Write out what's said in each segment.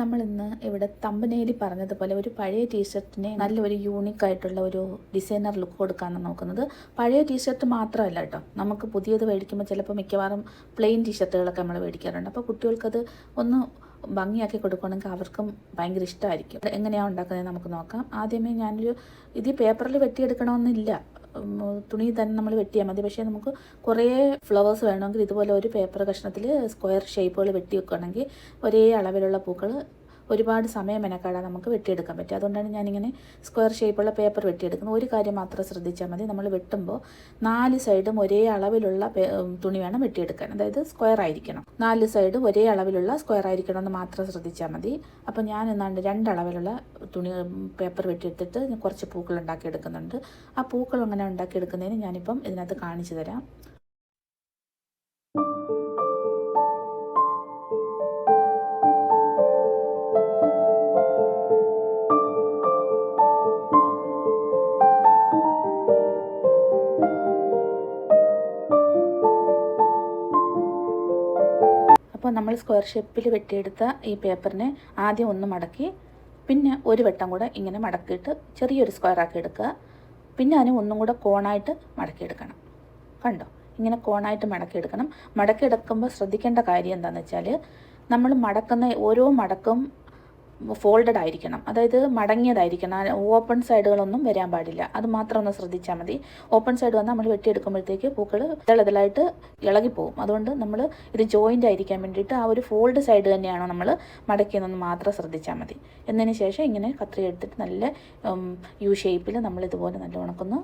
നമ്മൾ ഇന്ന് ഇവിടെ തമ്പനേലി പറഞ്ഞതുപോലെ ഒരു പഴയ ടീഷർട്ടിനെ നല്ലൊരു യൂണിക് ആയിട്ടുള്ള ഒരു ഡിസൈനർ ലുക്ക് കൊടുക്കാനാണ് നോക്കുന്നത്. പഴയ ടീഷർട്ട് മാത്രമല്ല കേട്ടോ. നമുക്ക് പുതിയത് മേടിക്കുമ്പോൾ ചിലപ്പോൾ മിക്കവാറും പ്ലെയിൻ ടീഷർട്ടുകളൊക്കെ നമ്മൾ മേടിക്കാറുണ്ട്. അപ്പോൾ കുട്ടികൾക്കത് ഒന്ന് ഭംഗിയാക്കി കൊടുക്കുകയാണെങ്കിൽ അവർക്കും ഭയങ്കര ഇഷ്ടമായിരിക്കും എങ്ങനെയാണ് ഉണ്ടാക്കുന്നത് നമുക്ക് നോക്കാം. ആദ്യമേ ഞാനൊരു ഇത് പേപ്പറിൽ വെട്ടിയെടുക്കണമെന്നില്ല. തുണി തന്നെ നമ്മൾ വെട്ടിയാൽ മതി. പക്ഷേ നമുക്ക് കുറേ ഫ്ലവേഴ്സ് വേണമെങ്കിൽ ഇതുപോലെ ഒരു പേപ്പർ കഷ്ണത്തിൽ സ്ക്വയർ ഷേപ്പുകൾ വെട്ടി വെക്കുകയാണെങ്കിൽ ഒരേ അളവിലുള്ള പൂക്കൾ ഒരുപാട് സമയം മെനക്കാടാൻ നമുക്ക് വെട്ടിയെടുക്കാൻ പറ്റും അതുകൊണ്ടാണ് ഞാനിങ്ങനെ സ്ക്വയർ ഷേപ്പുള്ള പേപ്പർ വെട്ടിയെടുക്കുന്നത്. ഒരു കാര്യം മാത്രം ശ്രദ്ധിച്ചാൽ മതി. നമ്മൾ വെട്ടുമ്പോൾ നാല് സൈഡും ഒരേ അളവിലുള്ള തുണി വേണം വെട്ടിയെടുക്കാൻ. അതായത് സ്ക്വയർ ആയിരിക്കണം. നാല് സൈഡും ഒരേ അളവിലുള്ള സ്ക്വയർ ആയിരിക്കണം എന്ന് മാത്രം ശ്രദ്ധിച്ചാൽ മതി. അപ്പോൾ ഞാൻ എന്നാണ്ട് രണ്ടളവിലുള്ള തുണി പേപ്പർ വെട്ടിയെടുത്തിട്ട് കുറച്ച് പൂക്കൾ ഉണ്ടാക്കിയെടുക്കുന്നുണ്ട്. ആ പൂക്കൾ അങ്ങനെ ഉണ്ടാക്കിയെടുക്കുന്നതിന് ഞാനിപ്പം ഇതിനകത്ത് കാണിച്ചു തരാം. നമ്മൾ സ്ക്വയർ ഷേപ്പിൽ വെട്ടിയെടുത്ത ഈ പേപ്പറിനെ ആദ്യം ഒന്ന് മടക്കി പിന്നെ ഒരു വട്ടം കൂടെ ഇങ്ങനെ മടക്കിയിട്ട് ചെറിയൊരു സ്ക്വയർ ആക്കി എടുക്കുക. പിന്നെ അതിന് ഒന്നും കൂടെ കോണായിട്ട് മടക്കിയെടുക്കണം കണ്ടോ? ഇങ്ങനെ കോണായിട്ട് മടക്കിയെടുക്കണം മടക്കിയെടുക്കുമ്പോൾ ശ്രദ്ധിക്കേണ്ട കാര്യം എന്താണെന്ന് വെച്ചാൽ നമ്മൾ മടക്കുന്ന ഓരോ മടക്കും ഫോൾഡഡ് ആയിരിക്കണം. അതായത് മടങ്ങിയതായിരിക്കണം. ഓപ്പൺ സൈഡുകളൊന്നും വരാൻ പാടില്ല. അത് മാത്രം ഒന്ന് ശ്രദ്ധിച്ചാൽ മതി. ഓപ്പൺ സൈഡ് വന്നാൽ നമ്മൾ വെട്ടിയെടുക്കുമ്പോഴത്തേക്ക് പൂക്കൾ ഇതളിതളായിട്ട് ഇളകിപ്പോവും. അതുകൊണ്ട് നമ്മൾ ഇത് ജോയിന്റ് ആയിരിക്കാൻ വേണ്ടിയിട്ട് ആ ഒരു ഫോൾഡ് സൈഡ് തന്നെയാണോ നമ്മൾ മടക്കിയതെന്ന് മാത്രം ശ്രദ്ധിച്ചാൽ മതി. എന്നതിന് ശേഷം ഇങ്ങനെ കത്രി എടുത്തിട്ട് നല്ല യു ഷേപ്പിൽ നമ്മൾ ഇതുപോലെ നല്ല ഉണക്കൊന്ന്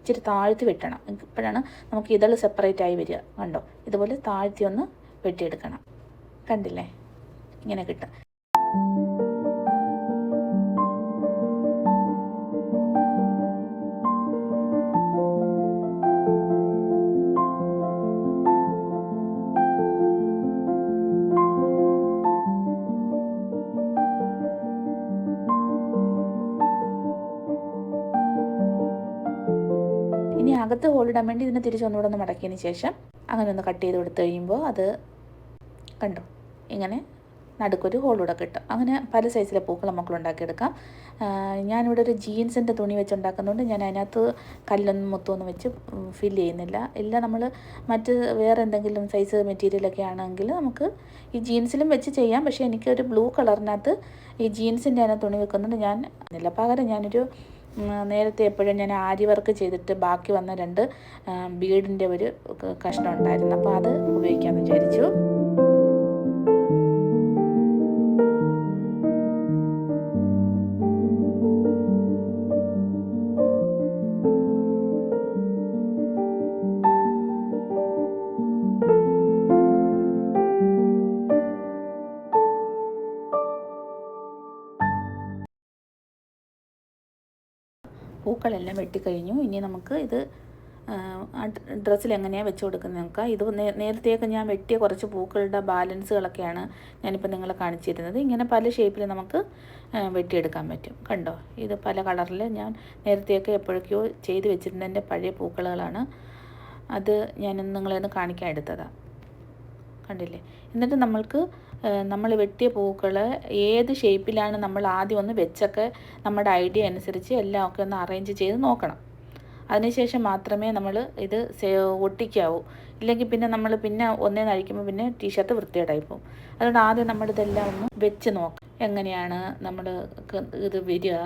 ഇച്ചിരി താഴ്ത്തി വെട്ടണം. ഇപ്പോഴാണ് നമുക്ക് ഇതൾ സെപ്പറേറ്റ് ആയി വരിക. കണ്ടോ? ഇതുപോലെ താഴ്ത്തി ഒന്ന് വെട്ടിയെടുക്കണം. കണ്ടില്ലേ? ഇങ്ങനെ കിട്ടും. അകത്ത് ഹോളിടാൻ വേണ്ടി ഇതിനെ തിരിച്ചൊന്നുകൂടെ ഒന്ന് മടക്കിയതിന് ശേഷം അങ്ങനെ ഒന്ന് കട്ട് ചെയ്ത് കൊടുത്തു കഴിയുമ്പോൾ അത് കണ്ടോ? ഇങ്ങനെ നടുക്കൊരു ഹോളൂടെ കിട്ടും. അങ്ങനെ പല സൈസിലെ പൂക്കൾ നമുക്ക് ഉണ്ടാക്കിയെടുക്കാം. ഞാനിവിടെ ഒരു ജീൻസിന്റെ തുണി വെച്ച് ഉണ്ടാക്കുന്നതുകൊണ്ട് ഞാൻ അതിനകത്ത് കല്ലൊന്നും മുത്തൊന്നും വെച്ച് ഫില്ല് ചെയ്യുന്നില്ല. ഇല്ല നമ്മൾ മറ്റ് വേറെ എന്തെങ്കിലും സൈസ് മെറ്റീരിയലൊക്കെ ആണെങ്കിൽ നമുക്ക് ഈ ജീൻസിലും വെച്ച് ചെയ്യാം. പക്ഷേ എനിക്കൊരു ബ്ലൂ കളറിനകത്ത് ഈ ജീൻസിന്റെ അതിനകത്ത് തുണി വെക്കുന്നുണ്ട് ഞാൻ പകരം ഞാനൊരു നേരത്തെ എപ്പോഴും ഞാൻ ആരി വർക്ക് ചെയ്തിട്ട് ബാക്കി വന്ന രണ്ട് ബീഡിന്റെ ഒരു കഷ്ണം ഉണ്ടായിരുന്നു. അപ്പോൾ അത് ഉപയോഗിക്കാമെന്ന് വിചാരിച്ചു. പൂക്കളെല്ലാം വെട്ടിക്കഴിഞ്ഞു. ഇനി നമുക്ക് ഇത് ഡ്രസ്സിൽ എങ്ങനെയാണ് വെച്ച് കൊടുക്കുന്നത് നോക്കാം. ഇത് നേരത്തെയൊക്കെ ഞാൻ വെട്ടിയ കുറച്ച് പൂക്കളുടെ ബാലൻസുകളൊക്കെയാണ് ഞാനിപ്പോൾ നിങ്ങളെ കാണിച്ചിരുന്നത്. ഇങ്ങനെ പല ഷേപ്പിൽ നമുക്ക് വെട്ടിയെടുക്കാൻ പറ്റും. കണ്ടോ? ഇത് പല കളറിൽ ഞാൻ നേരത്തെയൊക്കെ എപ്പോഴൊക്കെയോ ചെയ്ത് വെച്ചിരുന്നതിന്റെ പഴയ പൂക്കളുകളാണ്. അത് ഞാൻ നിങ്ങളെ ഒന്ന് കാണിക്കാൻ എടുത്തതാണ് കണ്ടില്ലേ? എന്നിട്ട് നമ്മൾക്ക് നമ്മൾ വെട്ടിയ പൂക്കൾ ഏത് ഷേപ്പിലാണ് നമ്മൾ ആദ്യം ഒന്ന് വെച്ചൊക്കെ നമ്മുടെ ഐഡിയ അനുസരിച്ച് എല്ലാം ഒക്കെ ഒന്ന് അറേഞ്ച് ചെയ്ത് നോക്കണം. അതിനുശേഷം മാത്രമേ നമ്മൾ ഇത് ഒട്ടിക്കാവൂ. ഇല്ലെങ്കിൽ പിന്നെ നമ്മൾ പിന്നെ ഒന്നേ നഴിക്കുമ്പോൾ പിന്നെ ടീഷർട്ട് വൃത്തികേടായി പോകും. അതുകൊണ്ട് ആദ്യം നമ്മളിതെല്ലാം ഒന്ന് വെച്ച് നോക്കാം എങ്ങനെയാണ് നമ്മൾ ഇത് വരിക?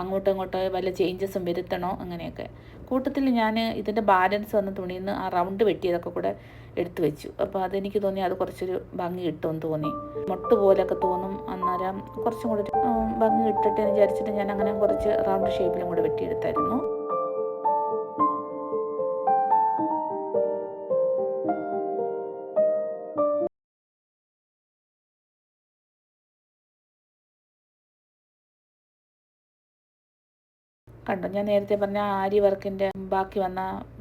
അങ്ങോട്ടും ഇങ്ങോട്ടോ വല്ല ചേഞ്ചസും വരുത്തണോ? അങ്ങനെയൊക്കെ. കൂട്ടത്തിൽ ഞാൻ ഇതിന്റെ ബാലൻസ് വന്ന തുണിയിൽ നിന്ന് ആ റൗണ്ട് വെട്ടിയതൊക്കെ കൂടെ എടുത്തു വെച്ചു. അപ്പോൾ അതെനിക്ക് തോന്നി അത് കുറച്ചൊരു ഭംഗി കിട്ടുമെന്ന് തോന്നി. മൊട്ട് പോലെയൊക്കെ തോന്നും. അന്നേരം കുറച്ചും കൂടെ ഭംഗി കിട്ടട്ടെ എന്ന് വിചാരിച്ചിട്ട് ഞാൻ അങ്ങനെ കുറച്ച് റൗണ്ട് ഷേപ്പിലും കൂടെ വെട്ടിയെടുത്തായിരുന്നു. കണ്ടോ. ഞാൻ നേരത്തെ പറഞ്ഞ ആരി വർക്കിന്റെ ബാക്കി വന്ന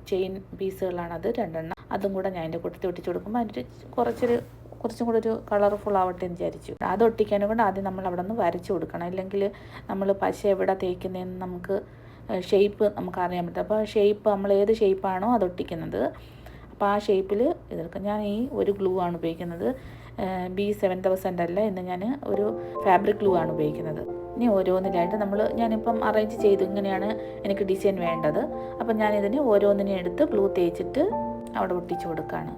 ചെയിൻ പീസുകളാണത് രണ്ടെണ്ണം. അതും കൂടെ ഞാൻ എന്റെ കൂട്ടത്തിൽ ഒട്ടിച്ച് കൊടുക്കുമ്പോൾ അതിന്റെ കുറച്ചൊരു കുറച്ചും കൂടെ ഒരു കളർഫുൾ ആവട്ടെ എന്ന് വിചാരിച്ചു. അത് ഒട്ടിക്കാനും കൊണ്ട് ആദ്യം നമ്മൾ അവിടെ നിന്ന് വരച്ചു കൊടുക്കണം. ഇല്ലെങ്കിൽ നമ്മൾ പശ എവിടെ തേക്കുന്നതെന്ന് നമുക്ക് ഷേപ്പ് നമുക്ക് അറിയാൻ പറ്റും അപ്പോൾ ഷേപ്പ് നമ്മൾ ഏത് ഷേപ്പാണോ അത് ഒട്ടിക്കുന്നത്. അപ്പോൾ ആ ഷേപ്പിൽ ഇതെടുക്കാം ഞാൻ ഈ ഒരു ഗ്ലൂ ആണ് ഉപയോഗിക്കുന്നത്. ബി സെവൻ തൗസൻഡ് അല്ല ഇന്ന് ഞാൻ ഒരു ഫാബ്രിക് ഗ്ലൂ ആണ് ഉപയോഗിക്കുന്നത്. ഇനി ഓരോന്നിലായിട്ട് നമ്മൾ ഞാനിപ്പം അറേഞ്ച് ചെയ്തു ഇങ്ങനെയാണ് എനിക്ക് ഡിസൈൻ വേണ്ടത്. അപ്പം ഞാനിതിനെ ഓരോന്നിനെ എടുത്ത് ഗ്ലൂ തേച്ചിട്ട് അവിടെ ഒട്ടിച്ചു കൊടുക്കുകയാണ്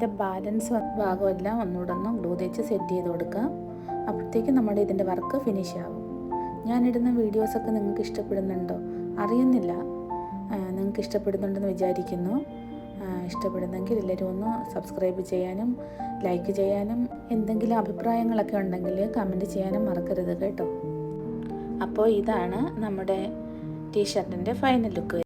അതിന്റെ ബാലൻസ് ഭാഗമെല്ലാം ഒന്നുകൂടെ ഒന്ന് ഗ്ലൂ തേച്ച് സെറ്റ് ചെയ്ത് കൊടുക്കാം. അപ്പോഴത്തേക്കും നമ്മുടെ ഇതിന്റെ വർക്ക് ഫിനിഷ് ആവും. ഞാനിടുന്ന വീഡിയോസൊക്കെ നിങ്ങൾക്ക് ഇഷ്ടപ്പെടുന്നുണ്ടോ? അറിയുന്നില്ല. നിങ്ങൾക്ക് ഇഷ്ടപ്പെടുന്നുണ്ടെന്ന് വിചാരിക്കുന്നു. ഇഷ്ടപ്പെടുന്നെങ്കിൽ എല്ലാവരും ഒന്ന് സബ്സ്ക്രൈബ് ചെയ്യാനും ലൈക്ക് ചെയ്യാനും എന്തെങ്കിലും അഭിപ്രായങ്ങളൊക്കെ ഉണ്ടെങ്കിൽ കമന്റ് ചെയ്യാനും മറക്കരുത് കേട്ടോ. അപ്പോൾ ഇതാണ് നമ്മുടെ ടീഷർട്ടിന്റെ ഫൈനൽ ലുക്ക്